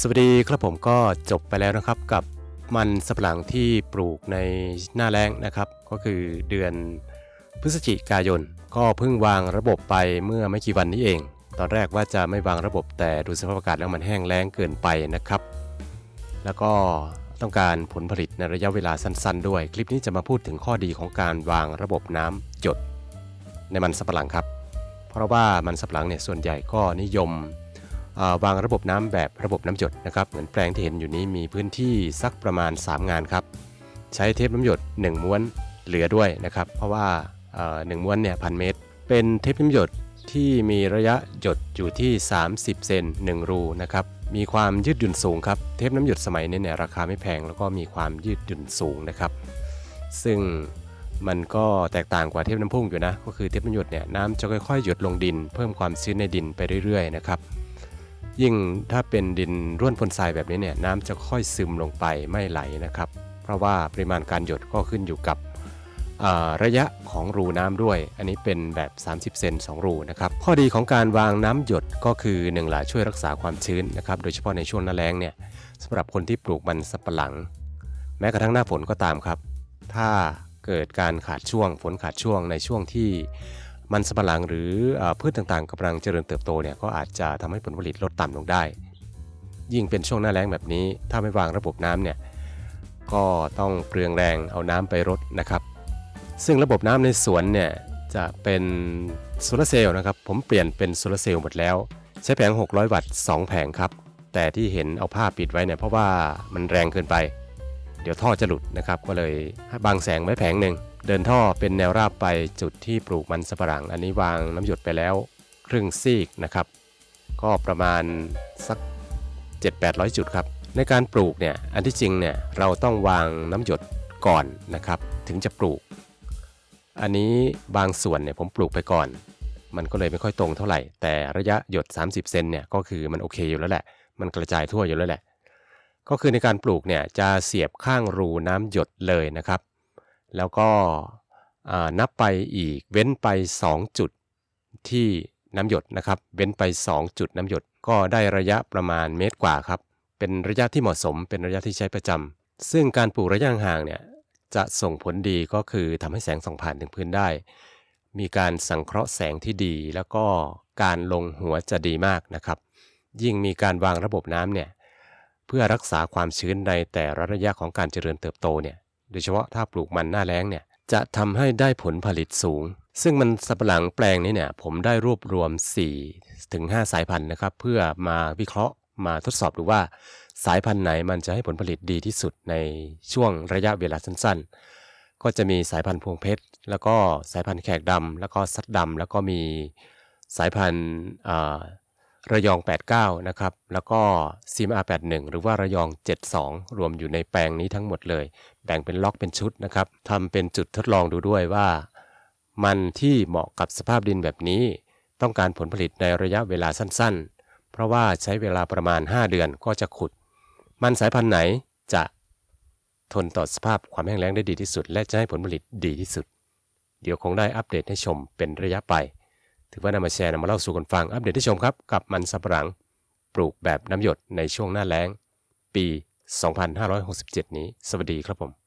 สวัสดีครับผมก็จบไปแล้วนะครับกับมันสำปะหลังที่ปลูกในหน้าแล้งนะครับ ก็คือเดือนพฤศจิกายน ก็เพิ่งวางระบบไปเมื่อไม่กี่วันนี้เอง ตอนแรกว่าจะไม่วางระบบแต่ดูสภาพอากาศแล้วมันแห้งแล้งเกินไปนะครับ แล้วก็ต้องการผลผลิตในระยะเวลาสั้นๆ ด้วย คลิปนี้จะมาพูดถึงข้อดีของการวางระบบน้ำหยดในมันสำปะหลังครับ เพราะว่ามันสำปะหลังเนี่ยส่วนใหญ่ก็นิยม วางระบบน้ำแบบระบบน้ำหยดนะครับเหมือนแปลงที่เห็นอยู่นี้มีพื้นที่สักประมาณ 3 งานครับ ใช้เทปน้ำหยด 1 ม้วนเหลือด้วยนะครับ เพราะว่าหนึ่งม้วนเนี่ยพันเมตร เป็นเทปน้ำหยดที่มีระยะหยดอยู่ที่ 30 เซน1 รูนะครับ มีความยืดหยุ่นสูงครับ เทปน้ำหยดสมัยนี้เนี่ยราคาไม่แพงแล้วก็มีความยืดหยุ่นสูงนะครับ ซึ่งมันก็แตกต่างกว่าเทปน้ำพุ่งอยู่นะ ก็คือเทปน้ำหยดเนี่ยน้ำจะค่อยๆ หยดลงดิน เพิ่มความชื้นในดินไปเรื่อยๆนะครับ ยิ่งถ้าเป็นดินร่วนปนทรายแบบนี้เนี่ยน้ำจะค่อยซึมลงไปไม่ไหลนะครับ เพราะว่าปริมาณการหยดก็ขึ้นอยู่กับระยะของรูน้ำด้วย อันนี้เป็นแบบ 30 เซน2 รูนะครับ ข้อดีของการวางน้ำหยดก็คือ1นึ่งละช่วยรักษาความชื้นนะครับ โดยเฉพาะในช่วงหน้าแล้งเนี่ยสำหรับคนที่ปลูกมันสับปะหลัง แม้กระทั่งหน้าฝนก็ตามครับ ถ้าเกิดการขาดช่วงฝนขาดช่วงในช่วงที่ มันสำปะหลังหรือพืชต่างๆกำลังเจริญเติบโตเนี่ยก็อาจจะทำให้ผลผลิตลดต่ำลงได้ ยิ่งเป็นช่วงหน้าแล้งแบบนี้ ถ้าไม่วางระบบน้ำเนี่ยก็ต้องเปลืองแรงเอาน้ำไปรดนะครับ ซึ่งระบบน้ำในสวนเนี่ยจะเป็นโซลาร์เซลล์นะครับ ผมเปลี่ยนเป็นโซลาร์เซลล์หมดแล้ว ใช้แผง 600 วัตต์ 2 แผงครับ แต่ที่เห็นเอาผ้าปิดไว้เนี่ยเพราะว่ามันแรงเกินไป เดี๋ยวท่อจะหลุดนะครับ ก็เลยบังแสงไว้แผงหนึ่ง เดินท่อเป็นแนวราบไปจุดที่ปลูกมันสำปะหลัง อันนี้วางน้ำหยดไปแล้วครึ่งซีกนะครับ ก็ประมาณสัก 7-800 จุดครับ ในการปลูกเนี่ย อันที่จริงเนี่ยเราต้องวางน้ำหยดก่อนนะครับ ถึงจะปลูก อันนี้บางส่วนเนี่ยผมปลูกไปก่อน มันก็เลยไม่ค่อยตรงเท่าไหร่ แต่ระยะหยด 30 เซนเนี่ยก็คือมันโอเคอยู่แล้วแหละ มันกระจายทั่วอยู่แล้วแหละ ก็คือในการปลูกเนี่ยจะเสียบข้างรูน้ำหยดเลยนะครับ แล้วก็นับไปอีกเว้นไป 2 จุดที่น้ำหยดนะครับ เว้นไป 2 จุดน้ำหยดก็ได้ระยะประมาณเมตรกว่าครับ เป็นระยะที่เหมาะสม เป็นระยะที่ใช้ประจำ ซึ่งการปลูกระยะห่างเนี่ยจะส่งผลดีก็คือทำให้แสงส่องผ่านถึงพื้นได้ มีการสังเคราะห์แสงที่ดี แล้วก็การลงหัวจะดีมากนะครับ ยิ่งมีการวางระบบน้ำเนี่ย เพื่อรักษาความชื้นในแต่ละระยะของการเจริญเติบโตเนี่ยโดยเฉพาะถ้าปลูกมันหน้าแล้งเนี่ยจะทำให้ได้ผลผลิตสูง ซึ่งมันสับปะหลังแปลงนี้เนี่ยผมได้รวบรวม 4 ถึง 5 สายพันธุ์นะครับ เพื่อมาวิเคราะห์มาทดสอบดูว่า สายพันธุ์ไหนมันจะให้ผลผลิตดีที่สุดในช่วงระยะเวลาสั้นๆ ก็จะมีสายพันธุ์พวงเพชร แล้วก็สายพันธุ์แขกดำแล้วก็ซัดดำแล้วก็มีสายพันธุ์ ระยอง 89 นะครับ แล้วก็ซีมา81 หรือว่าระยอง 72 รวมอยู่ในแปลงนี้ทั้งหมดเลย แบ่งเป็นล็อกเป็นชุดนะครับทำเป็นจุดทดลองดูด้วยว่า มันที่เหมาะกับสภาพดินแบบนี้ ต้องการผลผลิตในระยะเวลาสั้นๆ เพราะว่าใช้เวลาประมาณ 5 เดือนก็จะขุด มันสายพันธุ์ไหนจะทนต่อสภาพความแห้งแล้งได้ดีที่สุด และจะให้ผลผลิตดีที่สุด เดี๋ยวคงได้อัปเดตให้ชมเป็นระยะไป ถือว่านำมาแชร์นำมาเล่าสู่กันฟัง อัปเดตที่ชมครับ กับมันสับปะหลัง ปลูกแบบน้ำหยดในช่วงหน้าแล้ง ปี 2567 นี้ สวัสดีครับผม